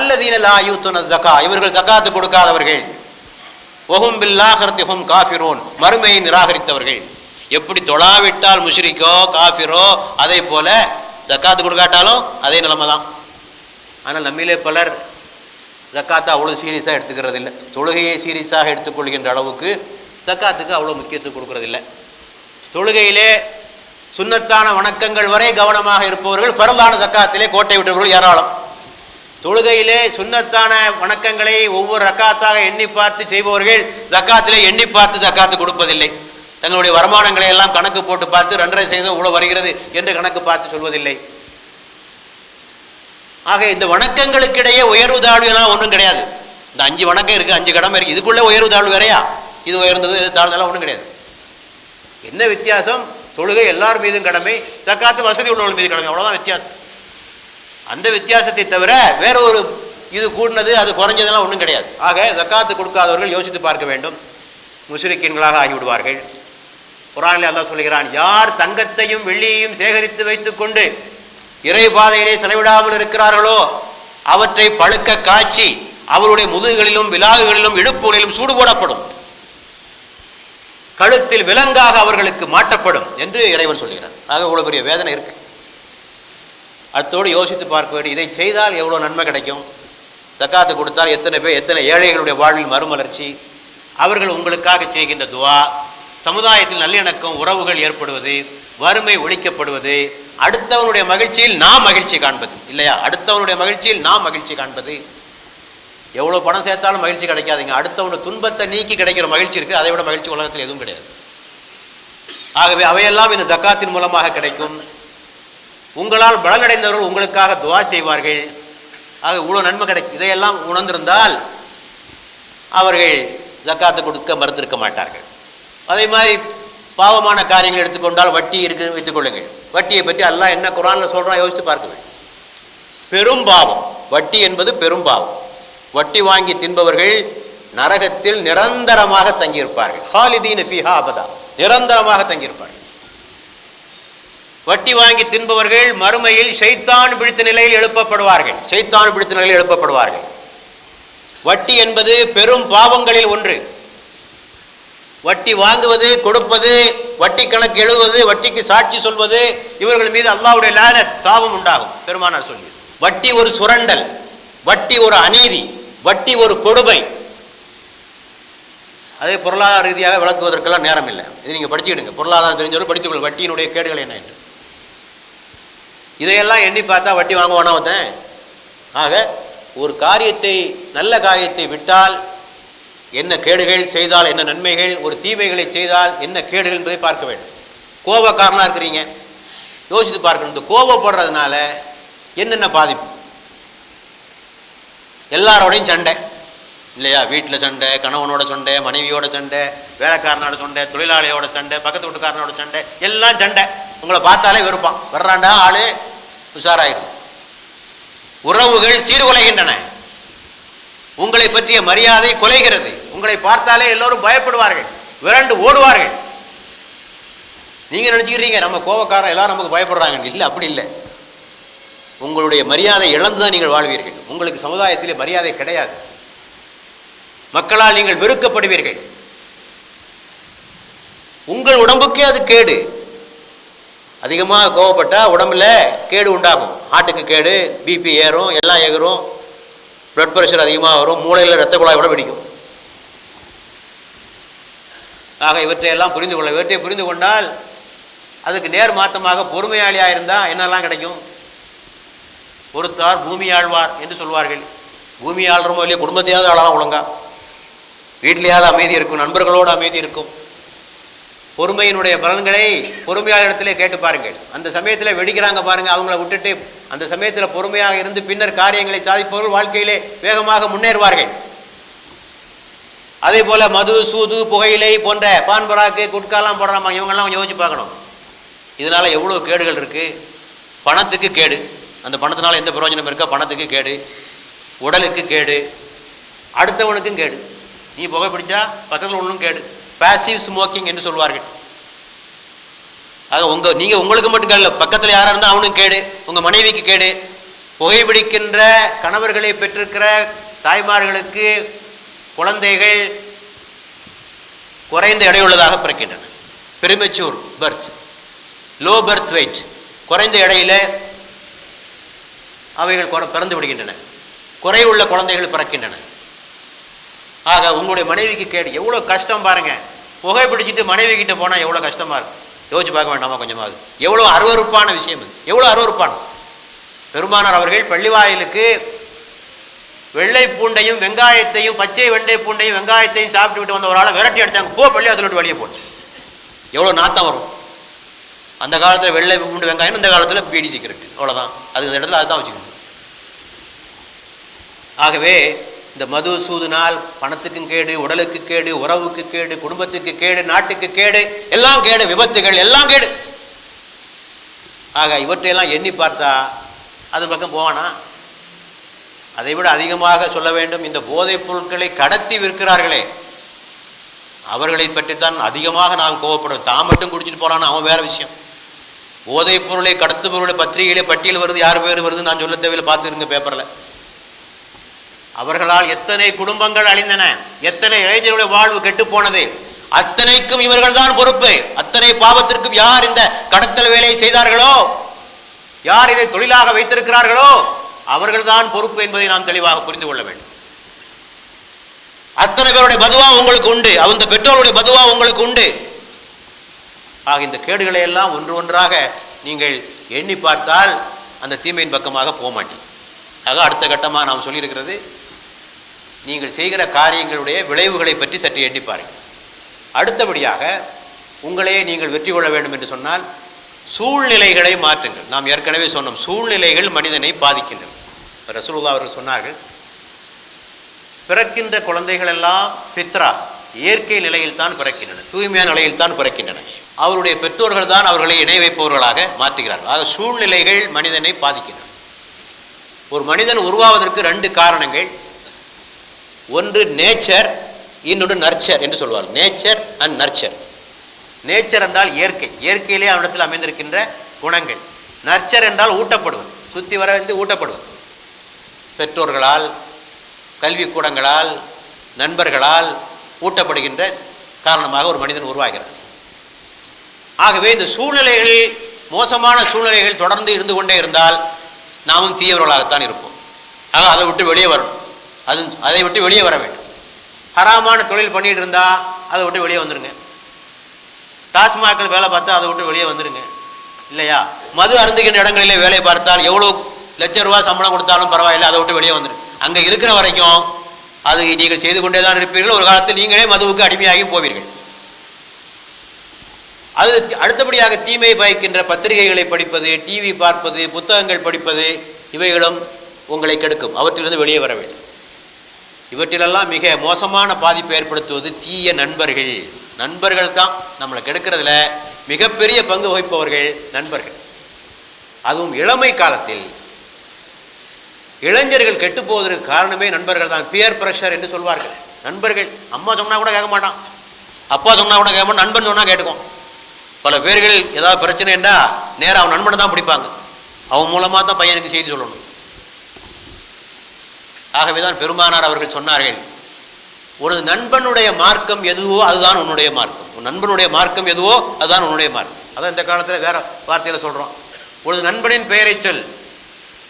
அல்லதீன லா யூத்துன ஜக்கா. இவர்கள் ஜக்காத்து கொடுக்காதவர்கள். ஒஹும் பில்லாஹரத்தி ஹும் காஃபிரோன். மறுமையை நிராகரித்தவர்கள். எப்படி தொழாவிட்டால் முஷ்ரிக்கோ காஃபிரோ அதே போல ஜக்காத்து கொடுக்காட்டாலும் அதே நிலைமை தான். ஆனால் நம்மிலே பலர் ஜக்காத்தை அவ்வளோ சீரியஸாக எடுத்துக்கிறது இல்லை தொழுகையை சீரியஸாக எடுத்துக்கொள்கின்ற அளவுக்கு ஜக்காத்துக்கு அவ்வளோ முக்கியத்துவம் கொடுக்கறதில்லை. தொழுகையிலே சுன்னத்தான வணக்கங்கள் வரை கவனமாக இருப்பவர்கள் பரந்தான ஜக்காத்திலே கோட்டை விட்டவர்கள் ஏராளம். தொழுகையிலே சுண்ணத்தான வணக்கங்களை ஒவ்வொரு ரக்காத்தாக எண்ணி பார்த்து செய்பவர்கள் ஜக்காத்திலே எண்ணி பார்த்து ஜக்காத்து கொடுப்பதில்லை. தங்களுடைய வருமானங்களை எல்லாம் கணக்கு போட்டு பார்த்து ரெண்டரை செய்தும் இவ்வளோ வருகிறது என்று கணக்கு பார்த்து சொல்வதில்லை. ஆக இந்த வணக்கங்களுக்கிடையே உயர்வு தாழ்வு எல்லாம் ஒன்றும் கிடையாது. இந்த அஞ்சு வணக்கம் இருக்குது அஞ்சு கடமை இருக்குது இதுக்குள்ளே உயர்வு தாழ்வு வேறையா? இது உயர்ந்தது இது தாழ்ந்தெல்லாம் ஒன்றும் கிடையாது. என்ன வித்தியாசம்? தொழுகை எல்லார் மீதும் கடமை சக்காத்து வசதி உள்ளவர்கள் மீது கடமை. அவ்வளோதான் வித்தியாசம். அந்த வித்தியாசத்தை தவிர வேற ஒரு இது கூடினது அது குறைஞ்சதெல்லாம் ஒன்றும் கிடையாது. ஆக ஜக்காத்து கொடுக்காதவர்கள் யோசித்து பார்க்க வேண்டும். முஸ்லிக்கீன்களாக ஆகிவிடுவார்கள். குரானில் அல்லாஹ் சொல்கிறான் யார் தங்கத்தையும் வெள்ளியையும் சேகரித்து வைத்துக்கொண்டு இறை பாதையிலே செலவிடாமல் இருக்கிறார்களோ அவற்றை பழுக்க காய்ச்சி அவருடைய முதுகுகளிலும் விலாகுகளிலும் இடுப்புகளிலும் சூடு போடப்படும். கழுத்தில் விலங்காக அவர்களுக்கு மாட்டப்படும் என்று இறைவன் சொல்கிறான் ஆக இவ்வளோ பெரிய வேதனை இருக்குது அத்தோடு யோசித்து பார்க்க வேண்டும். இதை செய்தால் எவ்வளோ நன்மை கிடைக்கும்? சக்காத்து கொடுத்தால் எத்தனை பேர் எத்தனை ஏழைகளுடைய வாழ்வில் மறுமலர்ச்சி? அவர்கள் உங்களுக்காக செய்கின்ற துவா சமுதாயத்தில் நல்லிணக்கம் உறவுகள் ஏற்படுவது வறுமை ஒழிக்கப்படுவது அடுத்தவனுடைய மகிழ்ச்சியில் நாம் மகிழ்ச்சி காண்பது இல்லையா? அடுத்தவனுடைய மகிழ்ச்சியில் நாம் மகிழ்ச்சி காண்பது. எவ்வளோ பணம் சேர்த்தாலும் மகிழ்ச்சி கிடைக்காதுங்க. அடுத்தவனுடைய துன்பத்தை நீக்கி கிடைக்கிற மகிழ்ச்சி இருக்குது. அதை விட மகிழ்ச்சி உலகத்தில் எதுவும் கிடையாது. ஆகவே அவையெல்லாம் இந்த ஜக்காத்தின் மூலமாக கிடைக்கும். உங்களால் பலனடைந்தவர்கள் உங்களுக்காக துவா செய்வார்கள். ஆக இவ்வளோ நன்மை கிடைக்கும். இதையெல்லாம் உணர்ந்திருந்தால் அவர்கள் ஜக்காத்து கொடுக்க மறுத்திருக்க மாட்டார்கள். அதே மாதிரி பாவமான காரியங்கள் எடுத்துக்கொண்டால் வட்டி இருக்கு வைத்துக்கொள்ளுங்கள் வட்டியை பற்றி எல்லாம் என்ன குரானில் சொல்கிறான் யோசித்து பார்க்குங்கள். பெரும் பாவம். வட்டி என்பது பெரும் பாவம். வட்டி வாங்கி தின்பவர்கள் நரகத்தில் நிரந்தரமாக தங்கியிருப்பார்கள். ஹாலிதீன் ஃபிஹா அபதா. நிரந்தரமாக தங்கியிருப்பார்கள். வட்டி வாங்கி தின்பவர்கள் மறுமையில் சைத்தான் பிடித்த நிலையில் எழுப்பப்படுவார்கள். சைத்தான் பிடித்த நிலையில் எழுப்பப்படுவார்கள். வட்டி என்பது பெரும் பாவங்களில் ஒன்று. வட்டி வாங்குவது கொடுப்பது வட்டி கணக்கு எழுவது வட்டிக்கு சாட்சி சொல்வது இவர்கள் மீது அல்லாவுடைய லானத் சாபம் உண்டாகும். பெருமானார் சொல்லி வட்டி ஒரு சுரண்டல் வட்டி ஒரு அநீதி வட்டி ஒரு கொடுமை. அதே பொருளாதார ரீதியாக விளக்குவதற்கெல்லாம் நேரம் இல்லை இது நீங்கள் படிச்சுக்கிடுங்க. பொருளாதாரம் தெரிஞ்சவர்கள் படித்துக்கொள்ள வட்டியினுடைய கேடுகள் என்ன என்று. இதையெல்லாம் எண்ணி பார்த்தா வட்டி வாங்குவானா ஒருத்தன்? ஆக ஒரு காரியத்தை நல்ல காரியத்தை விட்டால் என்ன கேடுகள் செய்தால் என்ன நன்மைகள் ஒரு தீமைகளை செய்தால் என்ன கேடுகள் என்பதை பார்க்க வேண்டும். கோபக்காரனாக இருக்கிறீங்க. யோசித்து பார்க்கணும். இந்த கோபப்படுறதுனால என்னென்ன பாதிப்பு? எல்லாரோடையும் சண்டை. இல்லையா? வீட்டில் சண்டை கணவனோட சண்டை மனைவியோட சண்டை வேலைக்காரனோட சண்டை தொழிலாளியோட சண்டை பக்கத்து வீட்டுக்காரனோட சண்டை எல்லாம் சண்டை. உங்களை பார்த்தாலே வெறுப்பான். வர்றாண்டா ஆள். உஷாராயிரும். உறவுகள் சீர்குலைகின்றன. உங்களை பற்றிய மரியாதை குலைகிறது. உங்களை பார்த்தாலே எல்லோரும் பயப்படுவார்கள். விரண்டு ஓடுவார்கள். நீங்க நினைச்சுக்கிறீங்க நம்ம கோபக்காரன் எல்லாரும் நமக்கு பயப்படுறாங்க இல்லை அப்படி இல்லை. உங்களுடைய மரியாதை இழந்து தான் நீங்கள் வாழ்வீர்கள். உங்களுக்கு சமுதாயத்திலே மரியாதை கிடையாது. மக்களால் நீங்கள் வெறுக்கப்படுவீர்கள். உங்கள் உடம்புக்கே அது கேடு. அதிகமாக கோவப்பட்டால் உடம்புல கேடு உண்டாகும். ஹார்ட்டுக்கு கேடு பிபி ஏறும் எல்லாம் ஏறும். ப்ளட் ப்ரெஷர் அதிகமாக வரும் மூளையில் ரத்த குழாய் கூட வெடிக்கும். ஆக இவற்றையெல்லாம் புரிந்து கொள்ள இவற்றை புரிந்து கொண்டால் அதுக்கு நேர் மாற்றமாக பொறுமையாளியாக இருந்தால் என்னெல்லாம் கிடைக்கும்? பொறுத்தார் பூமி ஆழ்வார் என்று சொல்வார்கள். பூமி ஆள்றமோ இல்லையா குடும்பத்தையாவது ஆளலாம் ஒழுங்கா. வீட்டிலேயாவது அமைதி இருக்கும் நண்பர்களோடு அமைதி இருக்கும். பொறுமையினுடைய பலன்களை பொறுமையாளரிடத்திலே கேட்டு பாருங்கள். அந்த சமயத்தில் வெடிக்கிறாங்க பாருங்கள் அவங்கள விட்டுட்டு அந்த சமயத்தில் பொறுமையாக இருந்து பின்னர் காரியங்களை சாதிப்பவர்கள் வாழ்க்கையிலே வேகமாக முன்னேறுவார்கள். அதே போல் மது சூது புகையிலை போன்ற பான்பராக்கு குட்காலாம் போடுறாமா இவங்கெல்லாம் யோசிச்சு பார்க்கணும். இதனால் எவ்வளோ கேடுகள் இருக்குது பணத்துக்கு கேடு. அந்த பணத்தினால் எந்த பிரயோஜனம் இருக்கா? பணத்துக்கு கேடு. உடலுக்கு கேடு. அடுத்தவனுக்கும் கேடு. நீ புகை பிடிச்சா பக்கத்தில் ஒன்றும் கேடு. பாசிவ் ஸ்மோக்கிங் என்று சொல்வார்கள். ஆக உங்கள் நீங்கள் உங்களுக்கு மட்டும் கேள்வி பக்கத்தில் யாராக இருந்தால் அவனுக்கு கேடு உங்கள் மனைவிக்கு கேடு. புகைப்பிடிக்கின்ற கணவர்களை பெற்றிருக்கிற தாய்மார்களுக்கு குழந்தைகள் குறைந்த எடையுள்ளதாக பிறக்கின்றன. Premature birth low birth weight குறைந்த இடையில அவைகள் பிறந்து விடுகின்றன. குறைவுள்ள குழந்தைகள் பிறக்கின்றன. ஆக உங்களுடைய மனைவிக்கு கேடு. எவ்வளோ கஷ்டம் பாருங்கள் புகை பிடிச்சிட்டு மனைவி கிட்டே போனால் எவ்வளோ கஷ்டமாக இருக்கும்? யோசிச்சு பார்க்க வேண்டாமா கொஞ்சமாவது எவ்வளோ அருவருப்பான விஷயம் இது. எவ்வளோ அருவருப்பான? பெருமானார் அவர்கள் பள்ளிவாயிலுக்கு வெள்ளை பூண்டையும் வெங்காயத்தையும் பச்சை வெண்டை பூண்டையும் வெங்காயத்தையும் சாப்பிட்டு விட்டு வந்த ஒரு ஆளை விரட்டி அடிச்சாங்க. போ பள்ளியா சொல்லிட்டு வெளியே போட்டு எவ்வளோ நாத்தம் வரும். அந்த காலத்தில் வெள்ளை பூண்டு வெங்காயம் இந்த காலத்தில் பீடி சிகரெட் அவ்வளோதான் அது இந்த இடத்துல அதுதான் வச்சுக்கணும். ஆகவே இந்த மது சூதுனால் பணத்துக்கும் கேடு உடலுக்கு கேடு உறவுக்கு கேடு குடும்பத்துக்கு கேடு நாட்டுக்கு கேடு எல்லாம் கேடு விபத்துகள் எல்லாம் கேடு. ஆக இவற்றையெல்லாம் எண்ணி பார்த்தா அது பக்கம் போவானா? அதை விட அதிகமாக சொல்ல வேண்டும் இந்த போதைப் பொருட்களை கடத்தி விற்கிறார்களே. அவர்களை பற்றித்தான் அதிகமாக நாம் கோவப்படும் தான் மட்டும் குடிச்சிட்டு போறான்னு அவன் வேற விஷயம். போதைப் பொருளை கடத்துபவர்களுடைய பத்திரிகையிலே பட்டியல் வருது யார் பேர் வருதுன்னு நான் சொல்ல தேவையில்லை பார்த்துருங்க பேப்பரில் அவர்களால் எத்தனை குடும்பங்கள் அழிந்தன எத்தனை இளைஞர்களுடைய வாழ்வு கெட்டு போனது அத்தனைக்கும் இவர்கள் தான் பொறுப்பு. அத்தனை பாவத்திற்கும் யார் இந்த கடத்தல் வேலையை செய்தார்களோ? யார் இதை தொழிலாக வைத்திருக்கிறார்களோ? அவர்கள்தான் பொறுப்பு என்பதை நாம் தெளிவாக புரிந்து கொள்ள வேண்டும். அத்தனை பேருடைய பதுவா உங்களுக்கு உண்டு. அந்த பெற்றோருடைய பதுவா உங்களுக்கு உண்டு. ஆக இந்த கேடுகளை எல்லாம் ஒன்று ஒன்றாக நீங்கள் எண்ணி பார்த்தால் அந்த தீமையின் பக்கமாக போக மாட்டீங்க ஆக அடுத்த கட்டமாக நாம் சொல்லியிருக்கிறது நீங்கள் செய்கிற காரியங்களுடைய விளைவுகளை பற்றி சற்று எண்ணி பாருங்கள். அடுத்தபடியாக உங்களையே நீங்கள் வெற்றி கொள்ள வேண்டும் என்று சொன்னால் சூழ்நிலைகளை மாற்றுங்கள். நாம் ஏற்கனவே சொன்னோம் சூழ்நிலைகள் மனிதனை பாதிக்கின்றன. ரசூலுல்லா அவர்கள் சொன்னார்கள் பிறக்கின்ற குழந்தைகள் எல்லாம் ஃபித்ரா இயற்கை நிலையில் தான் பிறக்கின்றன தூய்மையான நிலையில் தான் பிறக்கின்றன. அவருடைய பெற்றோர்கள் தான் அவர்களை இணை வைப்பவர்களாக மாற்றுகிறார்கள். ஆக சூழ்நிலைகள் மனிதனை பாதிக்கின்றன. ஒரு மனிதன் உருவாவதற்கு ரெண்டு காரணங்கள். ஒன்று நேச்சர் இன்னொன்று நர்ச்சர் என்று சொல்வார். நேச்சர் அண்ட் நர்ச்சர் நேச்சர் என்றால் இயற்கை. இயற்கையிலே அவனிடத்தில் அமைந்திருக்கின்ற குணங்கள். நர்ச்சர் என்றால் ஊட்டப்படுவது. சுற்றி வர வந்து ஊட்டப்படுவது. பெற்றோர்களால் கல்விக்கூடங்களால் நண்பர்களால் ஊட்டப்படுகின்ற காரணமாக ஒரு மனிதன் உருவாகிறார் ஆகவே இந்த சூழ்நிலைகளில் மோசமான சூழ்நிலைகள் தொடர்ந்து இருந்து கொண்டே இருந்தால் நாமும் தீயவர்களாகத்தான் இருப்போம். ஆக அதை விட்டு வெளியே வரணும். அது அதை விட்டு வெளியே வர வேண்டும். ஹராமான தொழில் பண்ணிட்டு இருந்தால் அதை விட்டு வெளியே வந்துருங்க. டாஸ்மாகில் வேலை பார்த்தா அதை விட்டு வெளியே வந்துருங்க. இல்லையா? மது அருந்துகின்ற இடங்களிலே வேலை பார்த்தால் எவ்வளோ லட்ச ரூபா சம்பளம் கொடுத்தாலும் பரவாயில்லை அதை விட்டு வெளியே வந்துடும் அங்கே இருக்கிற வரைக்கும் அது நீங்கள் செய்து கொண்டே தான் இருப்பீர்கள். ஒரு காலத்தில் நீங்களே மதுவுக்கு அடிமையாகி போவீர்கள். அது அடுத்தபடியாக தீமை பயக்கின்ற பத்திரிகைகளை படிப்பது டிவி பார்ப்பது புத்தகங்கள் படிப்பது இவைகளும் உங்களை கெடுக்கும். அவற்றிலிருந்து வெளியே வர வேண்டும். இவற்றிலெல்லாம் மிக மோசமான பாதிப்பை ஏற்படுத்துவது தீய நண்பர்கள். நண்பர்கள் தான் நம்மளை கெடுக்கிறதுல மிகப்பெரிய பங்கு வகிப்பவர்கள் நண்பர்கள். அதுவும் இளமை காலத்தில். இளைஞர்கள் கெட்டு போவதற்கு காரணமே நண்பர்கள் தான். பியர் ப்ரெஷர் என்று சொல்வார்கள். நண்பர்கள் அம்மா சொன்னால் கூட கேட்க மாட்டான். அப்பா சொன்னால் கூட கேட்க மாட்டான். நண்பன் சொன்னால் கேட்டுக்கும் பல பேர்கள் ஏதாவது பிரச்சனைன்னா நேராக அவன் நண்பனை தான் பிடிப்பாங்க. அவன் மூலமாக தான் பையனுக்கு செய்தி சொல்லணும். ஆகவே தான் பெருமானார் அவர்கள் சொன்னார்கள் ஒரு நண்பனுடைய மார்க்கம் எதுவோ அதுதான் உன்னுடைய மார்க்கம். உன் நண்பனுடைய மார்க்கம் எதுவோ அதுதான் உன்னுடைய மார்க்கம். அதான் இந்த காலத்தில் வேற வார்த்தையில் சொல்கிறோம் ஒரு நண்பனின் பெயரை சொல்.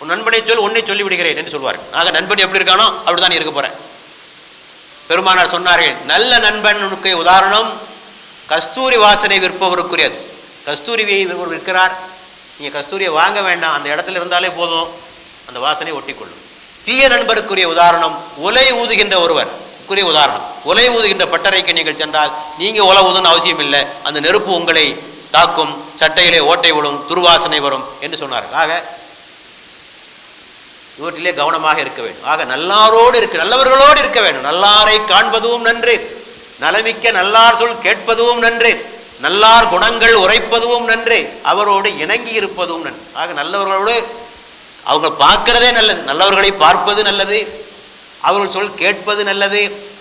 உன் நண்பனை சொல் உன்னை சொல்லி விடுகிறேன் என்று சொல்வார்கள். ஆக நண்பன் எப்படி இருக்கானோ அப்படி தான் இருக்க போகிறேன் பெருமானார் சொன்னார்கள் நல்ல நண்பனுக்கு உதாரணம் கஸ்தூரி வாசனை விற்பவருக்குரியது. கஸ்தூரியை ஒரு விற்கிறார். நீங்கள் கஸ்தூரியை வாங்க வேண்டாம். அந்த இடத்துல இருந்தாலே போதும். அந்த வாசனை ஒட்டிக்கொள்ளும். தீய நண்பருக்குரிய உதாரணம் உலை ஊதுகின்ற ஒருவர். குறிய உதாரணம். உலை ஊதுகின்ற பட்டறைக்கு நீங்கள் சென்றால் நீங்கள் உலை ஊதுன்னு அவசியம் இல்லை. அந்த நெருப்பு உங்களை தாக்கும் சட்டையிலே ஓட்டை விடும் துர்வாசனை வரும் என்று சொன்னார்கள். ஆக இவற்றிலே கவனமாக இருக்க வேண்டும். ஆக நல்லாரோடு இருக்க நல்லவர்களோடு இருக்க வேண்டும். நல்லாரை காண்பதும் நன்று. நலமிக்க நல்லார் சொல் கேட்பதும் நன்று. நல்லார் குணங்கள் உரைப்பதும் நன்று. அவரோடு இணங்கி இருப்பதும் நன்று. ஆக நல்லவர்களோடு அவங்க பார்க்கறதே நல்லது நல்லவர்களை பார்ப்பது நல்லது அவர்கள் சொல் கேட்பது நல்லது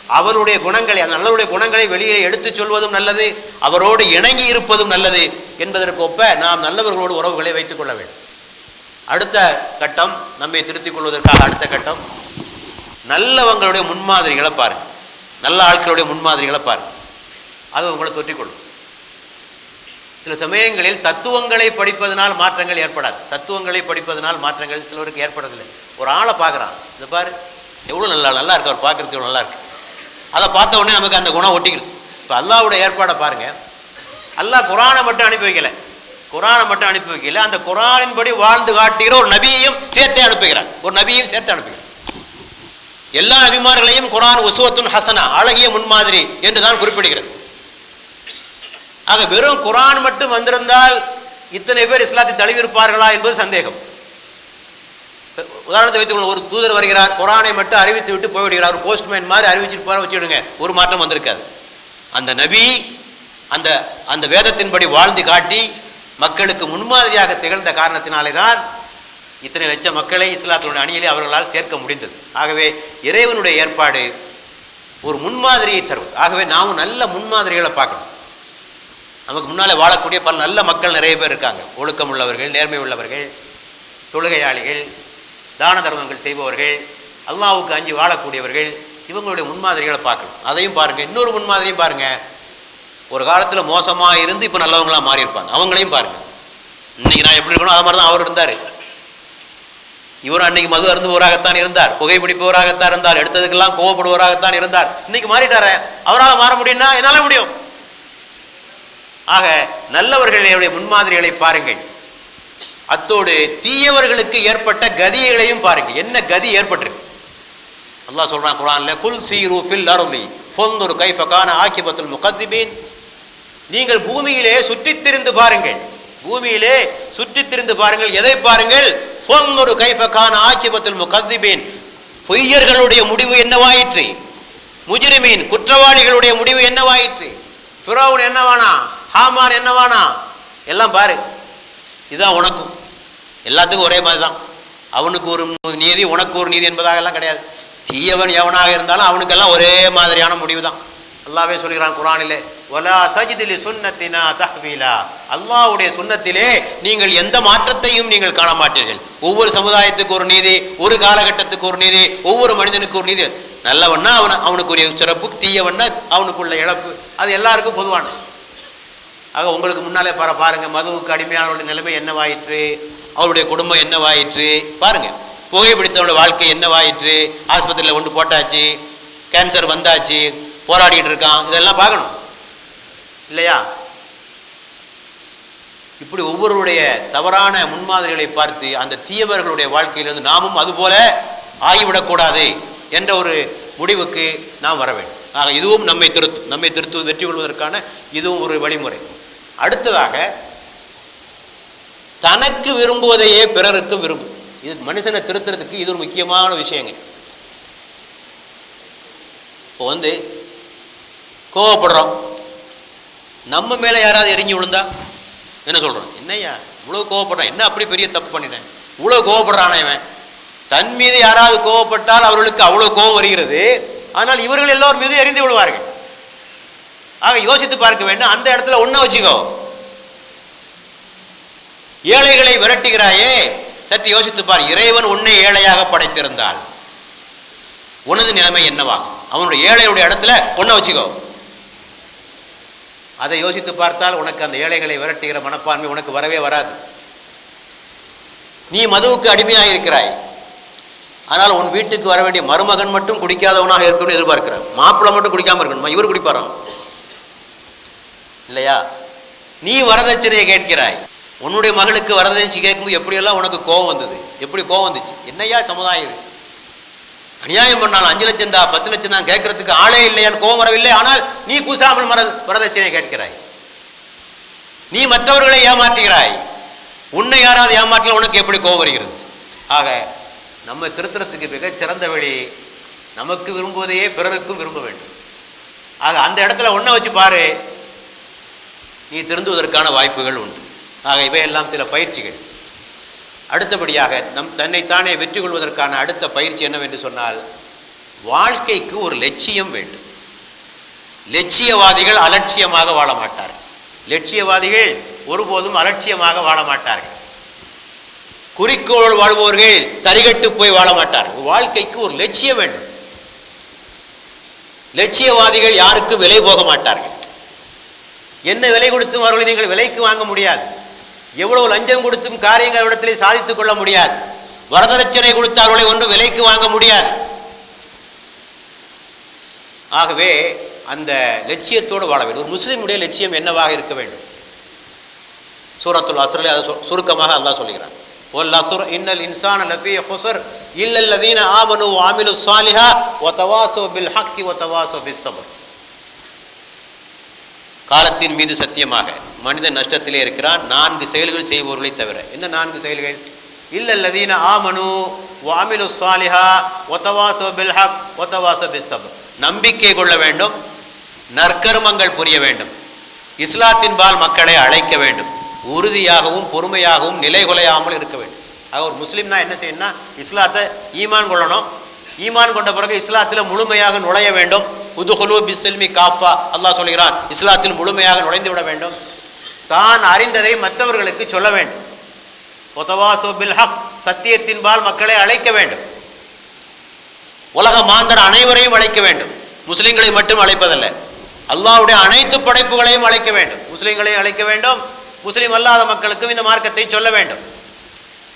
அவருடைய குணங்களை அந்த நல்லவருடைய குணங்களை வெளியே எடுத்துச் சொல்வதும் நல்லது அவரோடு இணங்கி இருப்பதும் நல்லது என்பதற்கு ஒப்ப நாம் நல்லவர்களோடு உறவுகளை வைத்துக் கொள்ள வேண்டும். அடுத்த கட்டம் நம்மை திருத்திக் கொள்வதற்காக அடுத்த கட்டம் நல்லவங்களுடைய முன்மாதிரிகளை பாருங்கள் நல்ல ஆட்களுடைய முன்மாதிரிகளை பாருங்கள் அது உங்களை தொற்றிக்கொள்ளும் சில சமயங்களில் தத்துவங்களை படிப்பதனால் மாற்றங்கள் ஏற்படாது. தத்துவங்களை படிப்பதனால் மாற்றங்கள் சிலருக்கு ஏற்படவில்லை. ஒரு ஆளை பார்க்குறான். இந்த பாரு எவ்வளோ நல்லா நல்லா இருக்கு? அவர் பார்க்குறது எவ்வளோ நல்லா இருக்கு. அதை பார்த்த உடனே நமக்கு அந்த குணம் ஒட்டிக்கிறது இப்போ அல்லாவுடைய ஏற்பாடை பாருங்கள் அல்லாஹ் குரானை மட்டும் அனுப்பி வைக்கல. குரானை மட்டும் அனுப்பி வைக்கல. அந்த குரானின்படி வாழ்ந்து காட்டுகிற ஒரு நபியையும் சேர்த்தே அனுப்புகிறார். ஒரு நபியையும் சேர்த்து அனுப்புகிறார். எல்லா நபிமார்களையும் குரான் உசுவத்துன் ஹசனா அழகிய முன்மாதிரி என்று தான் குறிப்பிடுகிறது. ஆக வெறும் குரான் மட்டும் வந்திருந்தால் இத்தனை பேர் இஸ்லாத்தை தழுவிருப்பார்களா என்பது சந்தேகம். உதாரணத்தை வைத்துக்கொள்ள ஒரு தூதர் வருகிறார் குரானை மட்டும் அறிவித்து விட்டு போய்விடுகிறார் ஒரு போஸ்ட்மேன் மாதிரி அறிவிச்சுட்டு போற வச்சுடுங்க ஒரு மாற்றம் வந்திருக்காது. அந்த நபி அந்த அந்த வேதத்தின்படி வாழ்ந்து காட்டி மக்களுக்கு முன்மாதிரியாக திகழ்ந்த காரணத்தினாலே தான் இத்தனை லட்சம் மக்களை இஸ்லாத்தினுடைய அணியிலே அவர்களால் சேர்க்க முடிந்தது. ஆகவே இறைவனுடைய ஏற்பாடு ஒரு முன்மாதிரியை தருவது. ஆகவே நாமும் நல்ல முன்மாதிரிகளை பார்க்கணும். நமக்கு முன்னால் வாழக்கூடிய பல நல்ல மக்கள் நிறைய பேர் இருக்காங்க. ஒழுக்கம் உள்ளவர்கள் நேர்மை உள்ளவர்கள் தொழுகையாளிகள் தான தர்மங்கள் செய்பவர்கள் அல்லாவுக்கு அஞ்சு வாழக்கூடியவர்கள் இவங்களுடைய முன்மாதிரிகளை பார்க்கணும். அதையும் பாருங்கள் இன்னொரு முன்மாதிரியும் பாருங்கள் ஒரு காலத்தில் மோசமாக இருந்து இப்போ நல்லவங்களாக மாறியிருப்பாங்க. அவங்களையும் பாருங்கள் இன்றைக்கி நான் எப்படி இருக்கணும் அது மாதிரி தான் அவர் இருந்தார். இவர் அன்னைக்கு மது அருந்துபவராகத்தான் இருந்தார். புகைப்பிடிப்பவராகத்தான் இருந்தார். எடுத்ததுக்கெல்லாம் கோவப்படுவராகத்தான் இருந்தார். இன்னைக்கு மாறிட்டார. அவரால் மாற முடியும்னா என்னால் முடியும்? ஆக நல்லவர்களுடைய முன்மாதிரிகளை பாருங்கள். அத்தோடு தீயவர்களுக்கு ஏற்பட்ட கதிகளையும் பாருங்கள். என்ன கதி ஏற்பட்டிருக்கு? அல்லா சொல்றான் குரான்ல குல் சீரு ஃபில் அருளி பொந்தொரு கைஃபக்கான ஆக்கிபத்துல் முகத்திபீன். நீங்கள் பூமியிலே சுற்றி திரிந்து பாருங்கள். பூமியிலே சுற்றி திரிந்து பாருங்கள். எதை பாருங்கள்? பொந்தொரு கைஃபக்கான ஆக்கிபத்துல் முகத்திபீன். பொய்யர்களுடைய முடிவு என்னவாயிற்று? முஜிரிமீன் குற்றவாளிகளுடைய முடிவு என்னவாயிற்று? ஃபிரௌன் என்னவானா ஹாமார் என்னவானா? எல்லாம் பாரு. இதுதான் உனக்கும். எல்லாத்துக்கும் ஒரே மாதிரி தான் அவனுக்கு ஒரு நீதி உனக்கு ஒரு நீதி என்பதாக எல்லாம் கிடையாது. தீயவன் எவனாக இருந்தாலும் அவனுக்கெல்லாம் ஒரே மாதிரியான முடிவு தான் அல்லாவே சொல்கிறான் குரானிலே ஒலா தஜிதிலி சுன்னத்தினா தஹ்வீலா. அல்லாவுடைய சுன்னத்திலே நீங்கள் எந்த மாற்றத்தையும் நீங்கள் காண மாட்டீர்கள் ஒவ்வொரு சமுதாயத்துக்கு ஒரு நீதி ஒரு காலகட்டத்துக்கு ஒரு நீதி ஒவ்வொரு மனிதனுக்கு ஒரு நீதி. நல்லவன்னா அவன் அவனுக்குரிய சிறப்பு தீயவன்னா அவனுக்குள்ள இழப்பு. அது எல்லாருக்கும் பொதுவானது. ஆக உங்களுக்கு முன்னாலே பார பாருங்கள் மதுவுக்கு அடிமையானவருடைய நிலைமை என்னவாயிற்று? அவருடைய குடும்பம் என்னவாயிற்று? பாருங்கள் புகைப்பிடித்தவனுடைய வாழ்க்கை என்னவாயிற்று? ஆஸ்பத்திரியில் கொண்டு போட்டாச்சு கேன்சர் வந்தாச்சு போராடிட்டு இருக்கான் இதெல்லாம் பார்க்கணும். இல்லையா? இப்படி ஒவ்வொருவருடைய தவறான முன்மாதிரிகளை பார்த்து அந்த தீயவர்களுடைய வாழ்க்கையிலிருந்து நாமும் அதுபோல ஆகிவிடக்கூடாது என்ற ஒரு முடிவுக்கு நாம் வர வேண்டும். ஆக இதுவும் நம்மை திருத்தும் நம்மை திருத்து வெற்றி கொள்வதற்கான இதுவும் ஒரு வழிமுறை. அடுத்ததாக தனக்கு விரும்புவதையே பிறருக்கு விரும்பும் இது மனுஷனை திருத்துறதுக்கு இது ஒரு முக்கியமான விஷயங்க. இப்போ வந்து கோவப்படுறோம். நம்ம மேலே யாராவது எரிஞ்சு விழுந்தா என்ன சொல்கிறோம் என்னய்யா இவ்வளோ கோவப்படுறான். என்ன அப்படி பெரிய தப்பு பண்ணிட்டேன் இவ்வளோ கோவப்படுறானே இவன். தன் மீது யாராவது கோவப்பட்டால் அவர்களுக்கு அவ்வளோ கோவம் வருகிறது. ஆனால் இவர்கள் எல்லோரும் மீது எரிந்து விடுவார்கள் ஆக யோசித்து பார்க்க வேண்டும் அந்த இடத்துல ஒன்றை வச்சுக்கோ. ஏழைகளை விரட்டுகிறாயே சற்று யோசித்து பார் இறைவன் உன்னை ஏழையாக படைத்திருந்தால். உனது நிலைமை என்னவாகும்? அவனுடைய ஏழையுடைய இடத்துல ஒன்றை வச்சுக்கோ. அதை யோசித்து பார்த்தால் உனக்கு அந்த ஏழைகளை விரட்டுகிற மனப்பான்மை உனக்கு வரவே வராது. நீ மதுவுக்கு அடிமையாக இருக்கிறாய். ஆனால் உன் வீட்டுக்கு வர வேண்டிய மருமகன் மட்டும் குடிக்காதவனாக இருக்கணும்னு எதிர்பார்க்கிறேன் மாப்பிள்ளை மட்டும் குடிக்காமல் இருக்கணுமா? இவர் குடிப்பாரான் இல்லையா? நீ வரதட்சணையை கேட்கிறாய். உன்னுடைய மகளுக்கு வரதட்சணை கேட்கும்போது எப்படியெல்லாம் உனக்கு கோவம் வந்தது? எப்படி கோவம் வந்துச்சு? என்னையா சமுதாயம் இது? அநியாயம் பண்ணாலும் அஞ்சு லட்சம் தான் பத்து லட்சம் தான் கேட்கறதுக்கு ஆளே இல்லையான்னு கோபம் வரவில்லை. ஆனால் நீ கூசாமல் மர வரதட்சணையை கேட்கிறாய். நீ மற்றவர்களை ஏமாற்றுகிறாய். உன்னை யாராவது ஏமாற்றல உனக்கு எப்படி கோபம் வருகிறது? ஆக நம்ம திருத்தறத்துக்கு மிகச் சிறந்த வழி நமக்கு விரும்புவதையே பிறருக்கும் விரும்ப வேண்டும். ஆக அந்த இடத்துல ஒன்றை வச்சு பாரு. நீ திருந்துவதற்கான வாய்ப்புகள் உண்டு. ஆக இவையெல்லாம் சில பயிற்சிகள். அடுத்தபடியாக நம் தன்னைத்தானே வெற்றி கொள்வதற்கான அடுத்த பயிற்சி என்னவென்று சொன்னால் வாழ்க்கைக்கு ஒரு லட்சியம் வேண்டும். லட்சியவாதிகள் அலட்சியமாக வாழ மாட்டார்கள். லட்சியவாதிகள் ஒருபோதும் அலட்சியமாக வாழ மாட்டார்கள். குறிக்கோள் வாழ்பவர்கள் தரிகட்டு போய் வாழ மாட்டார்கள். வாழ்க்கைக்கு ஒரு லட்சியம் வேண்டும். லட்சியவாதிகள் யாருக்கும் விலை போக மாட்டார்கள். என்ன விலை கொடுத்தும் அவர்களை நீங்கள் விலைக்கு வாங்க முடியாது. எவ்வளவு லஞ்சம் கொடுத்தும் காரியங்கள் இடத்திலே சாதித்துக் கொள்ள முடியாது. வரதட்சணை கொடுத்து அவர்களை ஒன்று விலைக்கு வாங்க முடியாது. ஆகவே அந்த லட்சியத்தோடு வாழ வேண்டும். ஒரு முஸ்லீமுடைய லட்சியம் என்னவாக இருக்க வேண்டும்? சூரத்துல் அஸ்ரில் அதை சு- சுருக்கமாக அல்லா சொல்கிறான் ஒல் அசுர் இன்னல் இன்சான லஃபி ஹுசர் இல்லல்லதீன ஆமனு ஆமிலு சாலிஹா ஒத்தவாசோ பில் ஹக்கி ஒத்தவாசோ பில் சபர் காலத்தின் மீது சத்தியமாக மனிதன் நஷ்டத்திலே இருக்கிறான். நான்கு செயல்கள் செய்பவர்களை தவிர. என்ன நான்கு செயல்கள்? இல்லல்லதீன ஆமனு வாமிலு சாலிஹா ஒத்தவாசோ பில்ஹக் ஒத்தவாசோ பில் நம்பிக்கை கொள்ள வேண்டும். நற்கருமங்கள் புரிய வேண்டும். இஸ்லாத்தின் பால் மக்களை அழைக்க வேண்டும். உறுதியாகவும் பொறுமையாகவும் நிலை குலையாமல் இருக்க வேண்டும். ஆக ஒரு முஸ்லீம்னா என்ன செய்யணும்னா இஸ்லாத்தை ஈமான் கொள்ளணும். ஈமான் கொண்ட பிறகு இஸ்லாத்தில் முழுமையாக நுழைய வேண்டும். உதுகுலு பிஸ்ல்மி காஃபா. அல்லாஹ் சொல்கிறான் இஸ்லாத்தில் முழுமையாக நுழைந்து விட வேண்டும். தான் அறிந்ததை மற்றவர்களுக்கு சொல்ல வேண்டும். ஒத்தவாசோ பில் ஹக் சத்தியத்தின்பால் மக்களை அழைக்க வேண்டும். உலக மாந்தர் அனைவரையும் அழைக்க வேண்டும். முஸ்லீம்களை மட்டும் அழைப்பதல்ல. அல்லாவுடைய அனைத்து படைப்புகளையும் அழைக்க வேண்டும். முஸ்லீம்களையும் அழைக்க வேண்டும். முஸ்லீம் அல்லாத மக்களுக்கும் இந்த மார்க்கத்தை சொல்ல வேண்டும்.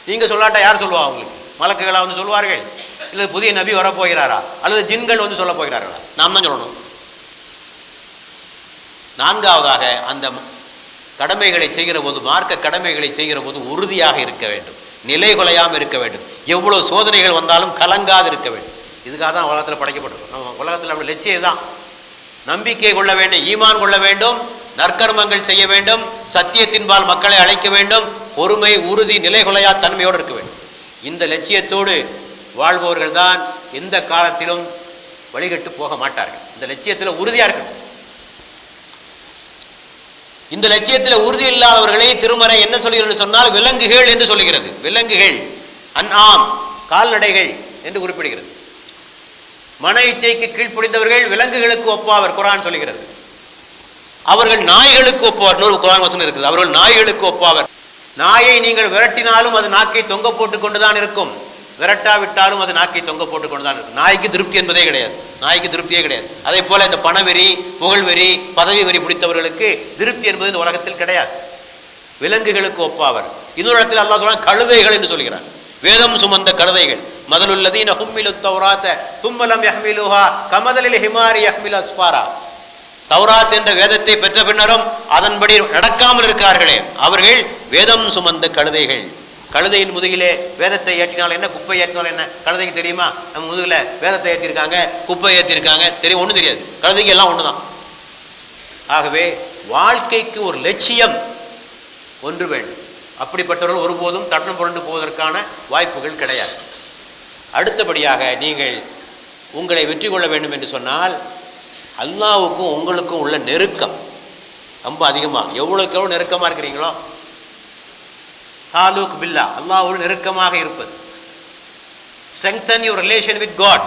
நீங்கள் சொல்லாட்டா யார் சொல்லுவா அவங்களுக்கு? மலக்குகளாக வந்து சொல்வார்கள் இல்லை புதிய நபி வரப்போகிறாரா? அல்லது ஜின்கள் வந்து சொல்ல போகிறார்களா? நாம் தான் சொல்லணும். நான்காவதாக அந்த கடமைகளை செய்கிற போது மார்க்க கடமைகளை செய்கிற போது உறுதியாக இருக்க வேண்டும். நிலை கொலையாமல் இருக்க வேண்டும். எவ்வளோ சோதனைகள் வந்தாலும் கலங்காது இருக்க வேண்டும். இதுக்காக தான் உலகத்தில் படைக்கப்பட்டிருக்கும். நம்ம உலகத்தில் அப்படி லட்சியம் தான் நம்பிக்கை கொள்ள வேண்டும் ஈமான் கொள்ள வேண்டும் நற்கர்மங்கள் செய்ய வேண்டும் சத்தியத்தின்பால் மக்களை அழைக்க வேண்டும் பொறுமை உறுதி நிலை கொலையா தன்மையோடு இருக்க வேண்டும். இந்த லட்சியத்தோடு வாழ்பவர்கள் தான் எந்த காலத்திலும் வழிகட்டு போக மாட்டார்கள். இந்த லட்சியத்தில் உறுதியாக இருக்கணும்? இந்த லட்சியத்தில் உறுதி இல்லாதவர்களை திருமறை என்ன சொல்கிறது சொன்னால் விலங்குகள் என்று சொல்லுகிறது விலங்குகள் அன்ஆம் கால்நடைகள் என்று குறிப்பிடுகிறது. மன இச்சைக்கு கீழ்ப்படிந்தவர்கள் விலங்குகளுக்கு ஒப்பாவர் குரான் சொல்லுகிறது அவர்கள் நாய்களுக்கு ஒப்பாவர் குரான் வசனம் இருக்குது. அவர்கள் நாய்களுக்கு ஒப்பாவர் நாயை நீங்கள் விரட்டினாலும் அது நாக்கை தொங்க போட்டு கொண்டுதான் இருக்கும். விரட்டாவிட்டாலும் அது நாக்கை தொங்க போட்டு கொண்டுதான் நாய்க்கு திருப்தி என்பதே கிடையாது. நாய்க்கு திருப்தியே கிடையாது. அதே போல இந்த பணவெறி புகழ்வெறி பதவி வெறி பிடித்தவர்களுக்கு திருப்தி என்பது இந்த உலகத்தில் கிடையாது. விலங்குகளுக்கு ஒப்பாவர். இன்னொரு இடத்தில் அல்லாஹ் சொல்றான் கழுதைகள் என்று சொல்கிறார். வேதம் சுமந்த கழுதைகள். மதலுல்லதீன ஹும்மிலு தௌராத்த சும்மலம் யஹ்மிலுஹா கமதலில் ஹிமாரி யஹ்மில் அஸ்பாரா தௌராத் என்ற வேதத்தை பெற்ற பின்னரும் அதன்படி நடக்காமல் இருக்கிறார்களே. அவர்கள் வேதம் சுமந்த கழுதைகள். கழுதையின் முதுகிலே வேதத்தை ஏற்றினால் என்ன? குப்பை ஏற்றினால் என்ன? கழுதைக்கு தெரியுமா? நம்ம முதுகில் வேதத்தை ஏற்றிருக்காங்க குப்பை ஏற்றிருக்காங்க. தெரியும் ஒன்றும் தெரியாது. கழுதைக்கு எல்லாம் ஒன்று தான் ஆகவே வாழ்க்கைக்கு ஒரு லட்சியம் ஒன்று வேண்டும். அப்படிப்பட்டவர்கள் ஒருபோதும் தட்டம் புரண்டு போவதற்கான வாய்ப்புகள் கிடையாது. அடுத்தபடியாக நீங்கள் உங்களை வெற்றி கொள்ள வேண்டும் என்று சொன்னால் அல்லாவுக்கும் உங்களுக்கும் உள்ள நெருக்கம் ரொம்ப அதிகமாக எவ்வளோக்கு எவ்வளோ நெருக்கமாக இருக்கிறீங்களோ தாலூக் பில்லா. அல்லாவோடு நெருக்கமாக இருப்பது. Strengthen your relation with God